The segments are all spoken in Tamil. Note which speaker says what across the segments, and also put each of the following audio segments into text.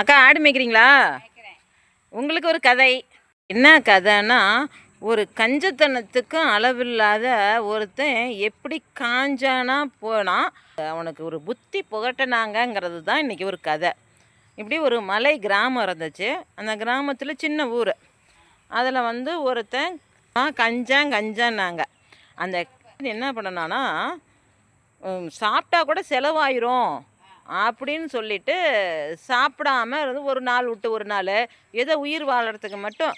Speaker 1: அக்கா ஆடு மேய்க்கிறீங்களா? உங்களுக்கு ஒரு கதை. என்ன கதைன்னா ஒரு கஞ்சத்தனத்துக்கும் அளவில்லாத ஒருத்தன் எப்படி காஞ்சானா போனான் அவனுக்கு ஒரு புத்தி புகட்டினாங்கங்கிறது தான் இன்றைக்கி ஒரு கதை. இப்படி ஒரு மலை கிராமம் இருந்துச்சு. அந்த கிராமத்தில் சின்ன ஊர். அதில் வந்து ஒருத்தன் ஆ, கஞ்சான் கஞ்சான்னாங்க. அந்த என்ன பண்ணனானா சாப்பிட்டா கூட செலவாயிரும். அப்படின்னு சொல்லிட்டு சாப்பிடாம இருந்து ஒரு நாள் விட்டு ஒரு நாள் ஏதோ உயிர் வாழறதுக்கு மட்டும்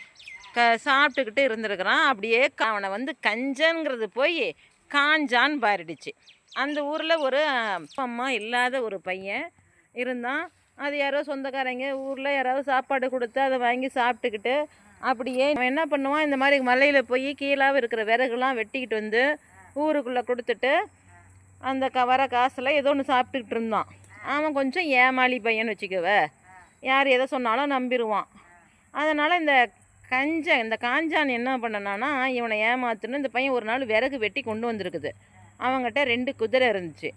Speaker 1: க சாப்பிட்டுக்கிட்டு இருந்திருக்கிறான். அப்படியே அவனை வந்து கஞ்சங்கிறது போய் காஞ்சான் பாரிடுச்சு. அந்த ஊரில் ஒரு அப்பா அம்மா இல்லாத ஒரு பையன் இருந்தான். அது யாரோ சொந்தக்காரங்க ஊரில் யாராவது சாப்பாடு கொடுத்து அதை வாங்கி சாப்பிட்டுக்கிட்டு அப்படியே அவன் என்ன பண்ணுவான்? இந்த மாதிரி மலையில் போய் கீழாக இருக்கிற விறகுலாம் வெட்டிக்கிட்டு வந்து ஊருக்குள்ளே கொடுத்துட்டு அந்த க வர காசில் ஏதோ ஒன்று சாப்பிட்டுக்கிட்டு இருந்தான். அவன் கொஞ்சம் ஏமாளி பையன் வச்சுக்கவ. யார் எதை சொன்னாலும் நம்பிடுவான் அதனால் இந்த கஞ்ச இந்த காஞ்சான் என்ன பண்ணனானா இவனை ஏமாத்துன்னு இந்த பையன் ஒரு நாள் விறகு வெட்டி கொண்டு வந்திருக்குது. அவங்ககிட்ட ரெண்டு குதிரை இருந்துச்சு.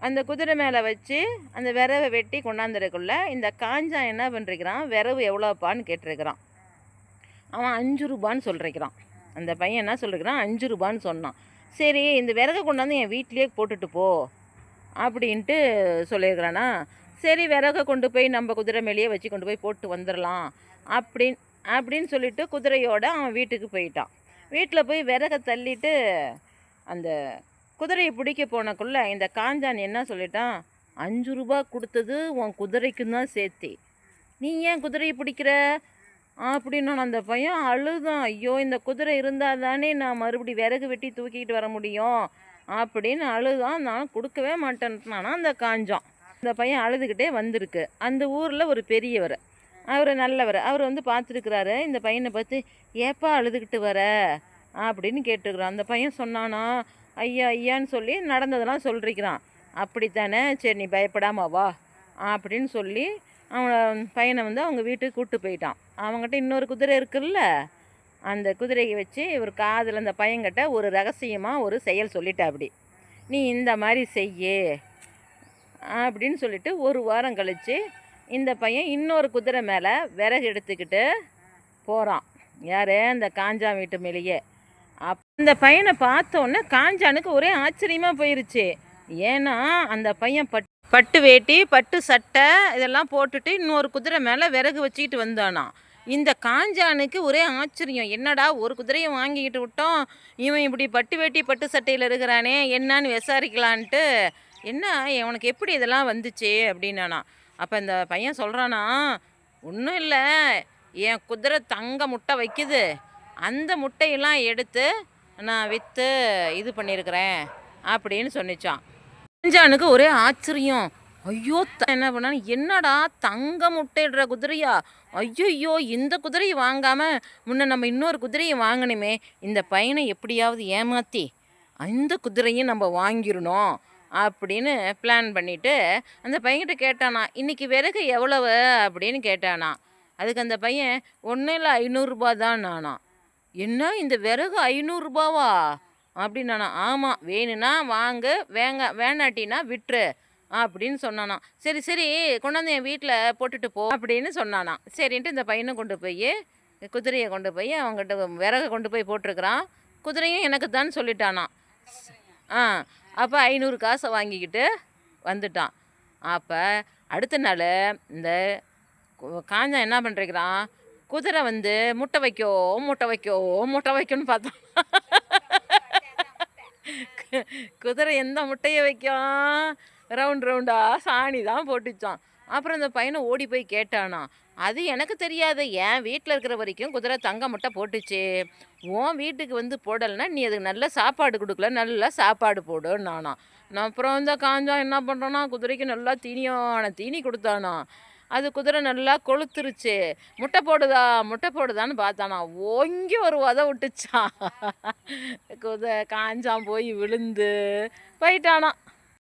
Speaker 1: அந்த குதிரை மேலே வச்சு அந்த விறவை வெட்டி கொண்டாந்துருக்குள்ள இந்த காஞ்சான் என்ன பண்ணிருக்கிறான் விறகு எவ்வளோப்பான்னு கேட்டிருக்கிறான். அவன் அஞ்சு ரூபான்னு சொல்லிருக்கிறான். அந்த பையன் என்ன சொல்லிருக்கிறான்? அஞ்சு ரூபான்னு சொன்னான். சரி இந்த விறகு கொண்டாந்து என் வீட்லேயே போட்டுட்டு போ. அப்படின்ட்டு சொல்லியிருக்கிறானா சரி விறகை கொண்டு போய் நம்ம குதிரை மேலேயே வச்சு கொண்டு போய் போட்டு வந்துடலாம் அப்படின் அப்படின்னு சொல்லிட்டு குதிரையோடு அவன் வீட்டுக்கு போயிட்டான். வீட்டில் போய் விறகை தள்ளிட்டு அந்த குதிரையை பிடிக்க போனக்குள்ளே இந்த காஞ்சான் என்ன சொல்லிட்டான் அஞ்சு ரூபா கொடுத்தது உன் குதிரைக்கும் தான் சேர்த்தி. நீ ஏன் குதிரையை பிடிக்கிற? அப்படின்னு அந்த பையன் அழுதான். ஐயோ இந்த குதிரை இருந்தால் தானே நான் மறுபடி விறகு வெட்டி தூக்கிட்டு வர முடியும்? அப்படின்னு அழுதான் நான் கொடுக்கவே மாட்டேன்ட்டானா அந்த காஞ்சான் இந்த பையன் அழுதுகிட்டே வந்திருக்கு. அந்த ஊரில் ஒரு பெரியவர். அவர் நல்லவர். அவர் வந்து பார்த்துருக்குறாரு இந்த பையனை பார்த்து ஏப்பா அழுதுகிட்டு வர? அப்படின்னு கேட்டுருக்குறான். அந்த பையன் சொன்னானா ஐயா ஐயான்னு சொல்லி நடந்ததெல்லாம் சொல்லிருக்கிறான் அப்படித்தானே? சரி நீ பயப்படாமா வா. அப்படின்னு சொல்லி அவன் பையனை வந்து அவங்க வீட்டுக்கு கூப்பிட்டு போயிட்டான். அவங்ககிட்ட இன்னொரு குதிரை இருக்குல்ல அந்த குதிரையை வச்சு இவர் காதில் அந்த பையன்கிட்ட ஒரு ரகசியமாக ஒரு செயல் சொல்லிட்டா அப்படி. நீ இந்த மாதிரி செய்யு அப்படின்னு சொல்லிட்டு ஒரு வாரம் கழித்து இந்த பையன் இன்னொரு குதிரை மேலே விறகு எடுத்துக்கிட்டு போகிறான் யார்? அந்த காஞ்சான் வீட்டு மேலேயே. அப் அந்த பையனை பார்த்தோன்னே காஞ்சானுக்கு ஒரே ஆச்சரியமாக போயிருச்சு. ஏன்னா அந்த பையன் பட் பட்டு வேட்டி பட்டு சட்டை இதெல்லாம் போட்டுட்டு இன்னொரு குதிரை மேலே விறகு வச்சுக்கிட்டு வந்தானான் இந்த காஞ்சானுக்கு ஒரே ஆச்சரியம். என்னடா ஒரு குதிரையை வாங்கிக்கிட்டு விட்டோம். இவன் இப்படி பட்டு வேட்டி பட்டு சட்டையில் இருக்கிறானே என்னன்னு விசாரிக்கலான்ட்டு என்ன உனக்கு எப்படி இதெல்லாம் வந்துச்சு? அப்படின்னானா அப்போ இந்த பையன் சொல்கிறானா ஒன்றும் இல்லை. என் குதிரை தங்க முட்டை வைக்குது. அந்த முட்டையெல்லாம் எடுத்து நான் விற்று இது பண்ணியிருக்கிறேன். அப்படின்னு சொன்னிச்சான் காஞ்சானுக்கு ஒரே ஆச்சரியம். ஐயோ என்ன பண்ணானு என்னடா தங்க முட்டையிடுற குதிரையா? ஐயோ இந்த குதிரையை வாங்காமல் முன்ன நம்ம இன்னொரு குதிரையை வாங்கணுமே இந்த பையனை எப்படியாவது ஏமாத்தி அந்த குதிரையும் நம்ம வாங்கிடணும் அப்படின்னு பிளான் பண்ணிவிட்டு அந்த பையன்கிட்ட கேட்டானா இன்றைக்கி விறகு எவ்வளவு? அப்படின்னு கேட்டானா. அதுக்கு அந்த பையன் ஒன்றும் இல்லை ஐநூறுரூபா தான் நானா. என்ன இந்த விறகு ஐநூறுரூபாவா அப்படின்னானா ஆமாம் வேணும்னா வாங்கு வேங்க வேணாட்டினா விட்டுரு. அப்படின்னு சொன்னானா சரி சரி கொண்டாந்து என் வீட்டில் போட்டுட்டு போ அப்படின்னு சொன்னானா சரின்ட்டு இந்த பையனை கொண்டு போய் குதிரையை கொண்டு போய் அவங்ககிட்ட விறகு கொண்டு போய் போட்டிருக்கிறான். குதிரையும் எனக்கு தான் சொல்லிட்டானா ஆ அப்போ ஐநூறு காசை வாங்கிக்கிட்டு வந்துட்டான். அப்போ அடுத்த நாள் இந்த கு- காஞ்சா என்ன பண்ணிருக்கிறான் குதிரை வந்து முட்டை வைக்கோ முட்டை வைக்கோ முட்டை வைக்கணும்னு பார்த்தான். குதிரை எந்த முட்டையை வைக்கும்? ரவுண்ட் ரவுண்டா சாணி தான் போட்டுச்சான் அப்புறம் இந்த பையனை ஓடி போய் கேட்டானா அது எனக்கு தெரியாது என் வீட்டில் இருக்கிற வரைக்கும் குதிரை தங்க முட்டை போட்டுச்சு. உன் வீட்டுக்கு வந்து போடலைன்னா நீ அதுக்கு நல்ல சாப்பாடு கொடுக்கல நல்லா சாப்பாடு போடுன்னு நானா நான் அப்புறம் இந்த காஞ்சா என்ன பண்ணுறோன்னா குதிரைக்கு நல்லா தீனியான தீனி கொடுத்தானா. அது குதிரை நல்லா கொளுத்துருச்சு. முட்டை போடுதா முட்டை போடுதான்னு பார்த்தானா. ஓங்கி ஒரு உத விட்டுச்சான் குதிரை காஞ்சான் போய் விழுந்து போயிட்டானான்